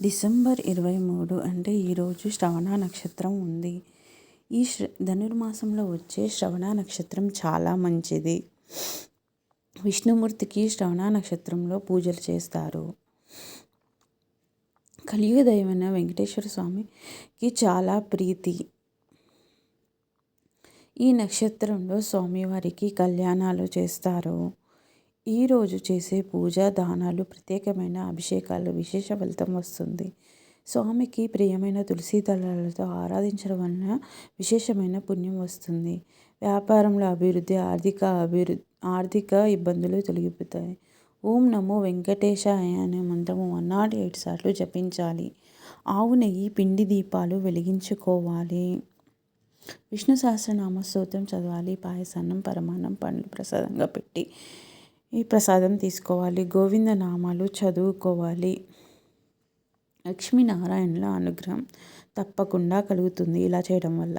December ఇరవై మూడు అంటే ఈరోజు శ్రవణ నక్షత్రం ఉంది. ఈ శ్ర ధనుర్మాసంలో వచ్చే శ్రవణ నక్షత్రం చాలా మంచిది. విష్ణుమూర్తికి శ్రవణ నక్షత్రంలో పూజలు చేస్తారు. కలియుగ దైవమైన వెంకటేశ్వర స్వామికి చాలా ప్రీతి. ఈ నక్షత్రంలో స్వామివారికి కళ్యాణాలు చేస్తారు. ఈరోజు చేసే పూజ దానాలు ప్రత్యేకమైన అభిషేకాలు విశేష ఫలితం వస్తుంది. స్వామికి ప్రియమైన తులసి దళాలతో ఆరాధించడం వలన విశేషమైన పుణ్యం వస్తుంది. వ్యాపారంలో అభివృద్ధి ఆర్థిక అభివృద్ధి ఆర్థిక ఇబ్బందులు తొలగిపోతాయి. ఓం నమో వెంకటేశాయ అనే మంత్రము వన్ నాట్ ఎయిట్ సార్లు జపించాలి. ఆవు నెయ్యి పిండి దీపాలు వెలిగించుకోవాలి. విష్ణు సహస్రనామ స్తోత్రం చదవాలి. పాయసాన్నం పరమాన్నం పండ్లు ప్రసాదంగా పెట్టి ఈ ప్రసాదం తీసుకోవాలి. గోవింద నామాలు చదువుకోవాలి. లక్ష్మీనారాయణుల అనుగ్రహం తప్పకుండా కలుగుతుంది ఇలా చేయడం వల్ల.